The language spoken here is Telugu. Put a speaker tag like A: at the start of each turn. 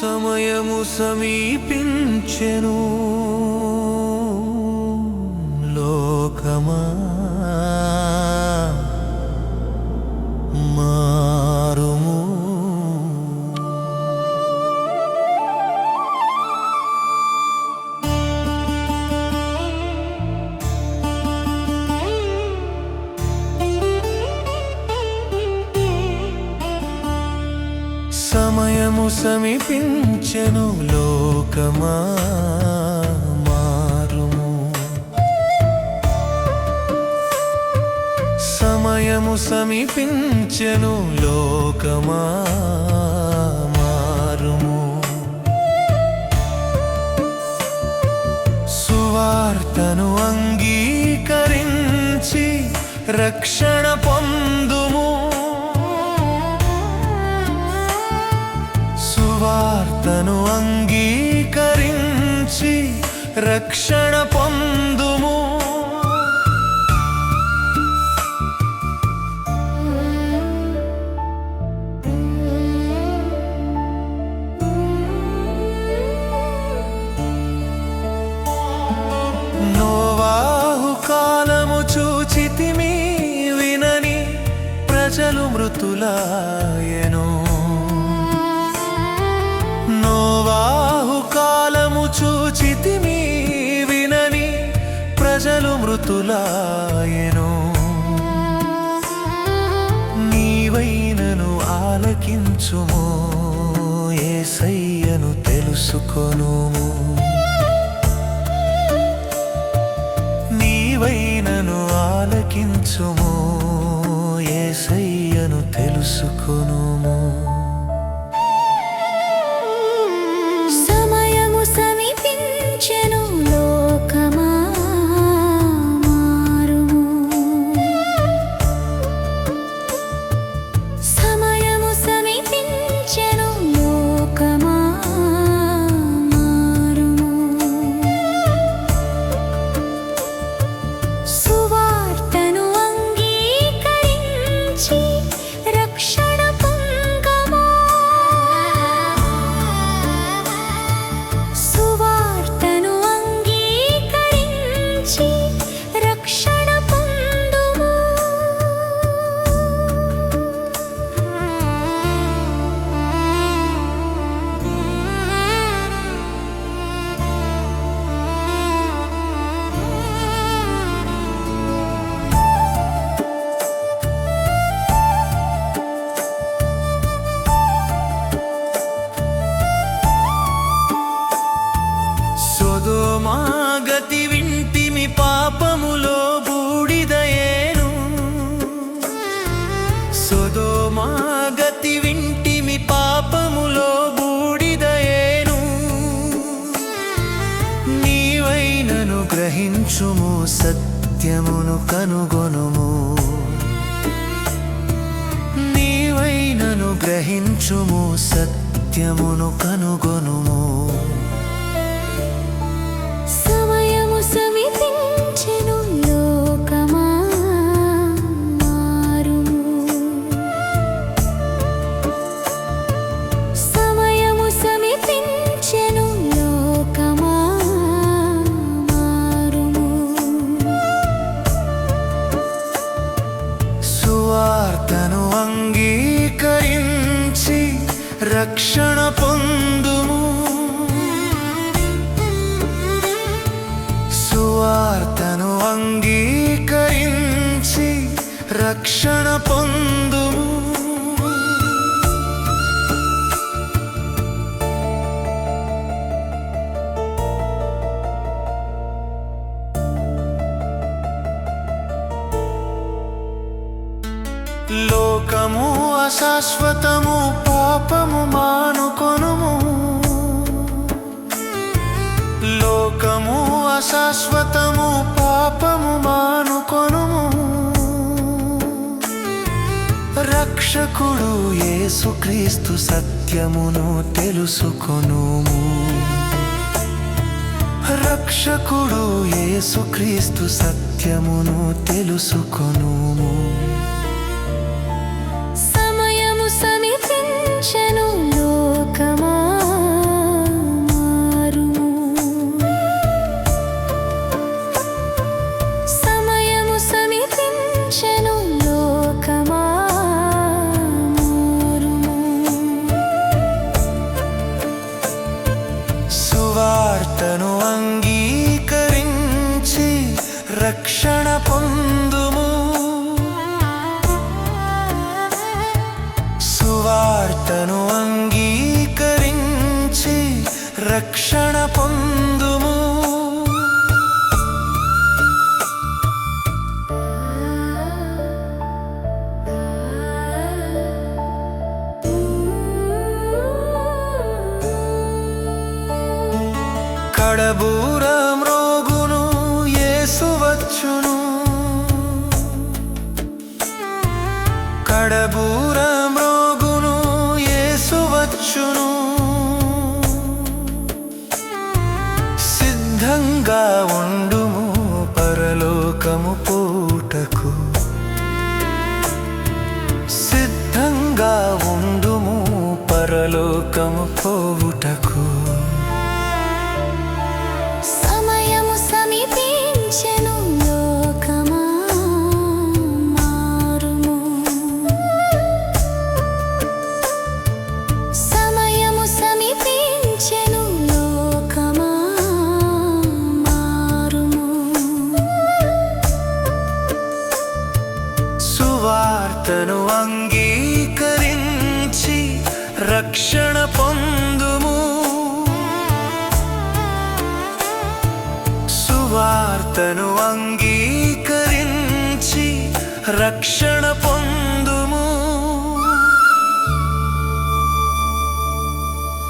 A: సమయము సమీపించెను లోకమా? సమీపించెను లోకమా మారుము. సమయము సమీపించెను లోకమా మారుము. సువార్తను అంగీకరించి రక్షణ రక్షణ పొందుము. నోవాహు కాలము చూచితిమి వినని ప్రజలు మృతులాయను. ప్రజలు నీవైనను ఆలకించుమో ఏసయ్యను తెలుసుకొను నీవైనను ఆలకించుము ఏసయ్యను తెలుసుకొనుము. సత్యమును కనుగొనుము. నీవైనను గ్రహించుము సత్యమును కనుగొనుము. రక్షణ పొందుము. సువార్తను అంగీకరించి రక్షణ పొందుము. లోకము అశాశ్వతము పాపము మానుకొనుము. లోకము అశాశ్వతము పాపము మానుకొనుము. రక్షకుడు యేసుక్రీస్తు సత్యమును తెలుసుకొనుము. రక్షకుడు యేసుక్రీస్తు సత్యమును తెలుసుకొనుము. రక్షణ పొందుము. కడబూర రోగును ఏసువచ్చును కడబూరం కడబూర ఏసువచ్చును పరలోకము పూటకు సిద్ధంగా ఉండుము పరలోకము పోవుటకు. సువార్తను అంగీకరించి రక్షణ పొంది